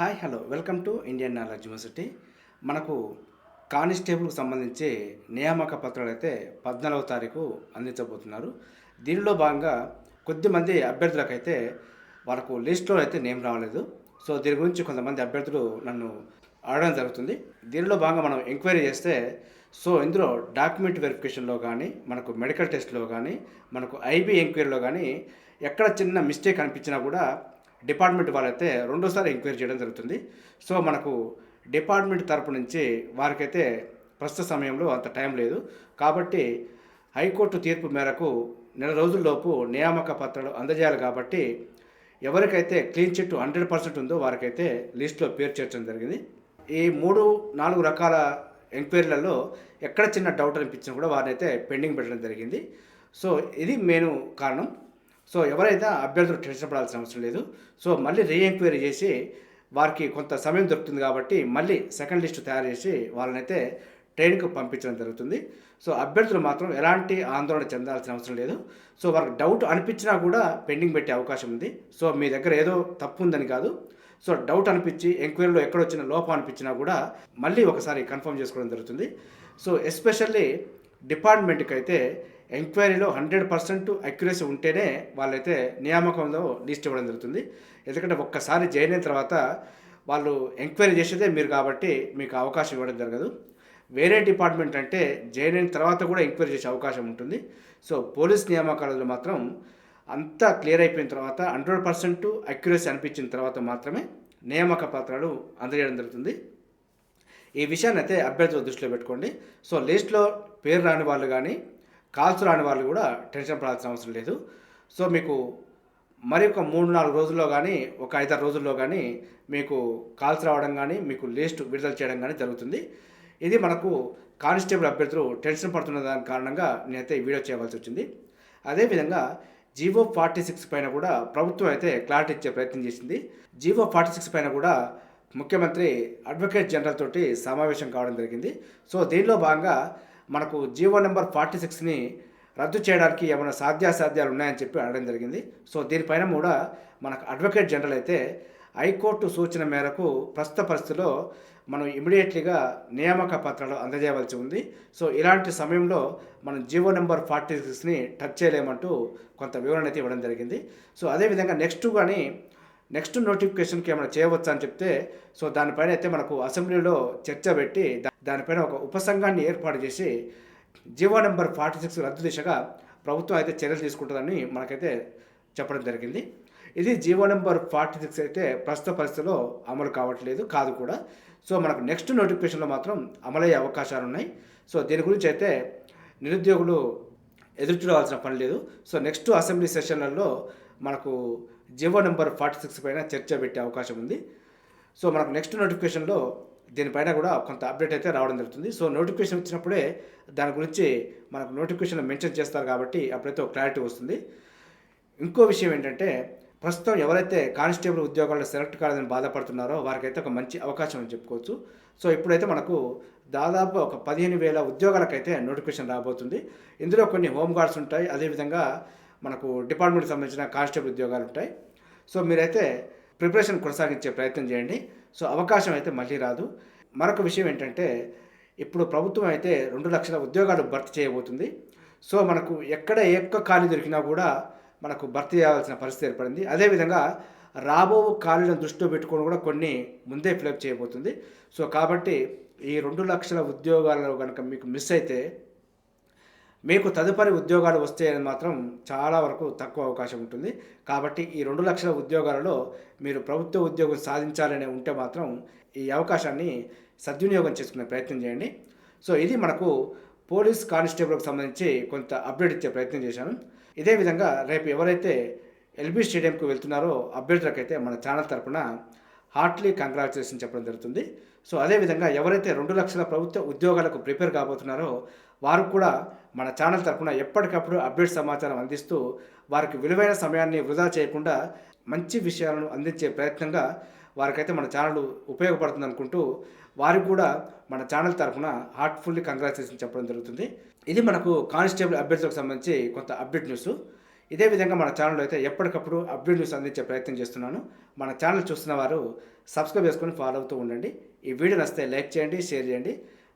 Hi hello. Welcome to Indian knowledge university. మనకు కానిస్టేబుల్కి సంబంధించి నియామక పత్రాలు అయితే పద్నాలుగవ తారీఖు అందించబోతున్నారు. దీనిలో భాగంగా కొద్దిమంది అభ్యర్థులకైతే వాళ్ళకు లిస్ట్లో అయితే నేమ్ రావలేదు సో దీని గురించి కొంతమంది అభ్యర్థులు నన్ను అడగడం జరుగుతుంది. దీనిలో భాగంగా మనం ఎంక్వైరీ చేస్తే సో ఇందులో డాక్యుమెంట్ వెరిఫికేషన్లో కానీ మనకు మెడికల్ టెస్ట్లో కానీ మనకు ఐబీ ఎంక్వైరీలో కానీ ఎక్కడ చిన్న మిస్టేక్ అనిపించినా కూడా డిపార్ట్మెంట్ వాళ్ళైతే రెండోసారి ఎంక్వైరీ చేయడం జరుగుతుంది. సో మనకు డిపార్ట్మెంట్ తరపు నుంచి వారికైతే ప్రస్తుత సమయంలో అంత టైం లేదు. కాబట్టి హైకోర్టు తీర్పు మేరకు నెల రోజుల్లోపు నియామక పత్రాలు అందజేయాలి కాబట్టి ఎవరికైతే క్లీన్ చిట్ హండ్రెడ్ పర్సెంట్ ఉందో వారికైతే లిస్టులో పేరు చేర్చడం జరిగింది. ఈ మూడు నాలుగు రకాల ఎంక్వైరీలలో ఎక్కడ చిన్న డౌట్ అనిపించినా కూడా వారినైతే పెండింగ్ పెట్టడం జరిగింది. సో ఇది మెయిన్ కారణం. సో ఎవరైతే అభ్యర్థులు టెన్షన్ పడాల్సిన అవసరం లేదు. సో మళ్ళీ రీ ఎంక్వైరీ చేసి వారికి కొంత సమయం దొరుకుతుంది కాబట్టి మళ్ళీ సెకండ్ లిస్ట్ తయారు చేసి వాళ్ళనైతే ట్రైన్కు పంపించడం జరుగుతుంది. సో అభ్యర్థులు మాత్రం ఎలాంటి ఆందోళన చెందాల్సిన అవసరం లేదు. సో వారికి డౌట్ అనిపించినా కూడా పెండింగ్ పెట్టే అవకాశం ఉంది. సో మీ దగ్గర ఏదో తప్పు ఉందని కాదు. సో డౌట్ అనిపించి ఎంక్వైరీలో ఎక్కడ వచ్చిన లోపం అనిపించినా కూడా మళ్ళీ ఒకసారి కన్ఫర్మ్ చేసుకోవడం జరుగుతుంది. సో ఎస్పెషల్లీ డిపార్ట్మెంట్కి అయితే ఎంక్వైరీలో హండ్రెడ్ పర్సెంట్ అక్యురసీ ఉంటేనే వాళ్ళైతే నియామకంలో లిస్ట్ ఇవ్వడం జరుగుతుంది. ఎందుకంటే ఒక్కసారి జాయిన్ అయిన తర్వాత వాళ్ళు ఎంక్వైరీ చేసేదే మీరు కాబట్టి మీకు అవకాశం ఇవ్వడం జరగదు. వేరే డిపార్ట్మెంట్ అంటే జాయిన్ అయిన తర్వాత కూడా ఎంక్వైరీ చేసే అవకాశం ఉంటుంది. సో పోలీస్ నియామకాలలో మాత్రం అంతా క్లియర్ అయిపోయిన తర్వాత హండ్రెడ్ పర్సెంట్ అక్యురసీ అనిపించిన తర్వాత మాత్రమే నియామక పత్రాలు అందజేయడం జరుగుతుంది. ఈ విషయాన్ని అయితే అభ్యర్థులు దృష్టిలో పెట్టుకోండి. సో లిస్ట్లో పేరు రాని వాళ్ళు కానీ కాల్స్ రాని వాళ్ళు కూడా టెన్షన్ పడాల్సిన అవసరం లేదు. సో మీకు మరి ఒక మూడు నాలుగు రోజుల్లో కానీ ఒక ఐదారు రోజుల్లో కానీ మీకు కాల్స్ రావడం కానీ మీకు లిస్ట్ విడుదల చేయడం కానీ జరుగుతుంది. ఇది మనకు కానిస్టేబుల్ అభ్యర్థులు టెన్షన్ పడుతున్న దాని కారణంగా నేనైతే ఈ వీడియో చేయవలసి వచ్చింది. అదేవిధంగా జీవో ఫార్టీ సిక్స్ పైన కూడా ప్రభుత్వం అయితే క్లారిటీ ఇచ్చే ప్రయత్నం చేసింది. జీవో ఫార్టీ సిక్స్ పైన కూడా ముఖ్యమంత్రి అడ్వకేట్ జనరల్ తోటి సమావేశం కావడం జరిగింది. సో దీనిలో భాగంగా మనకు జీవో నెంబర్ ఫార్టీ సిక్స్ని రద్దు చేయడానికి ఏమైనా సాధ్యాసాధ్యాలు ఉన్నాయని చెప్పి అడగడం జరిగింది. సో దీనిపైన కూడా మనకు అడ్వకేట్ జనరల్ అయితే హైకోర్టు సూచన మేరకు ప్రస్తుత పరిస్థితిలో మనం ఇమీడియట్లీగా నియామక పత్రాలు అందజేయవలసి ఉంది. సో ఇలాంటి సమయంలో మనం జీవో నెంబర్ ఫార్టీ సిక్స్ని టచ్ చేయలేమంటూ కొంత వివరణ అయితే ఇవ్వడం జరిగింది. సో అదేవిధంగా నెక్స్ట్ కానీ నెక్స్ట్ నోటిఫికేషన్కి ఏమైనా చేయవచ్చా అని చెప్తే సో దానిపైన అయితే మనకు అసెంబ్లీలో చర్చ పెట్టి దానిపైన ఒక ఉపసంఘాన్ని ఏర్పాటు చేసి జీవో నెంబర్ ఫార్టీ సిక్స్ రద్దు దిశగా ప్రభుత్వం అయితే చర్యలు తీసుకుంటుందని మనకైతే చెప్పడం జరిగింది. ఇది జీవో నెంబర్ ఫార్టీ సిక్స్ అయితే ప్రస్తుత పరిస్థితిలో అమలు కావట్లేదు కాదు కూడా. సో మనకు నెక్స్ట్ నోటిఫికేషన్లో మాత్రం అమలయ్యే అవకాశాలు ఉన్నాయి. సో దీని గురించి అయితే నిరుద్యోగులు ఎదురు చూడవలసిన పని లేదు. సో నెక్స్ట్ అసెంబ్లీ సెషన్లలో మనకు జివో నెంబర్ ఫార్టీ సిక్స్ పైన చర్చ పెట్టే అవకాశం ఉంది. సో మనకు నెక్స్ట్ నోటిఫికేషన్లో దీనిపైన కూడా కొంత అప్డేట్ అయితే రావడం జరుగుతుంది. సో నోటిఫికేషన్ వచ్చినప్పుడే దాని గురించి మనకు నోటిఫికేషన్ మెన్షన్ చేస్తారు కాబట్టి అప్పుడైతే ఒక క్లారిటీ వస్తుంది. ఇంకో విషయం ఏంటంటే ప్రస్తుతం ఎవరైతే కానిస్టేబుల్ ఉద్యోగాల్లో సెలెక్ట్ కాలేదని బాధపడుతున్నారో వారికైతే ఒక మంచి అవకాశం అని చెప్పుకోవచ్చు. సో ఇప్పుడైతే మనకు దాదాపు ఒక పదిహేను వేల ఉద్యోగాలకైతే నోటిఫికేషన్ రాబోతుంది. ఇందులో కొన్ని హోమ్ గార్డ్స్ ఉంటాయి. అదేవిధంగా మనకు డిపార్ట్మెంట్కి సంబంధించిన కానిస్టేబుల్ ఉద్యోగాలు ఉంటాయి. సో మీరైతే ప్రిపరేషన్ కొనసాగించే ప్రయత్నం చేయండి. సో అవకాశం అయితే మళ్ళీ రాదు. మరొక విషయం ఏంటంటే ఇప్పుడు ప్రభుత్వం అయితే రెండు లక్షల ఉద్యోగాలు భర్తీ చేయబోతుంది. సో మనకు ఎక్కడ ఏ ఒక్క ఖాళీ దొరికినా కూడా మనకు భర్తీ చేయాల్సిన పరిస్థితి ఏర్పడింది. అదేవిధంగా రాబో ఖాళీలను దృష్టిలో పెట్టుకొని కూడా కొన్ని ముందే ఫిలప్ చేయబోతుంది. సో కాబట్టి ఈ రెండు లక్షల ఉద్యోగాలలో కనుక మీకు మిస్ అయితే మీకు తదుపరి ఉద్యోగాలు వస్తే మాత్రం చాలా వరకు తక్కువ అవకాశం ఉంటుంది. కాబట్టి ఈ రెండు లక్షల ఉద్యోగాలలో మీరు ప్రభుత్వ ఉద్యోగం సాధించాలని ఉంటే మాత్రం ఈ అవకాశాన్ని సద్వినియోగం చేసుకునే ప్రయత్నం చేయండి. సో ఇది మనకు పోలీస్ కానిస్టేబుల్కి సంబంధించి కొంత అప్డేట్ ఇచ్చే ప్రయత్నం చేశాను. ఇదే విధంగా రేపు ఎవరైతే ఎల్బీ స్టేడియంకు వెళ్తున్నారో అభ్యర్థులకైతే మన ఛానల్ తరపున హార్ట్లీ కంగ్రాచులేషన్ చెప్పడం జరుగుతుంది. సో అదేవిధంగా ఎవరైతే రెండు లక్షల ప్రభుత్వ ఉద్యోగాలకు ప్రిపేర్ కాబోతున్నారో వారు కూడా మన ఛానల్ తరపున ఎప్పటికప్పుడు అప్డేట్ సమాచారం అందిస్తూ వారికి విలువైన సమయాన్ని వృధా చేయకుండా మంచి విషయాలను అందించే ప్రయత్నంగా వారికైతే మన ఛానల్ ఉపయోగపడుతుంది అనుకుంటూ వారికి కూడా మన ఛానల్ తరఫున హార్ట్ఫుల్లీ కంగ్రాచులేషన్ చెప్పడం జరుగుతుంది. ఇది మనకు కానిస్టేబుల్ అభ్యర్థులకు సంబంధించి కొంత అప్డేట్ న్యూస్. ఇదే విధంగా మన ఛానల్లో అయితే ఎప్పటికప్పుడు అప్డేట్ న్యూస్ అందించే ప్రయత్నం చేస్తున్నాను. మన ఛానల్ చూస్తున్న వారు సబ్స్క్రైబ్ చేసుకొని ఫాలో అవుతూ ఉండండి. ఈ వీడియో నచ్చితే లైక్ చేయండి షేర్ చేయండి.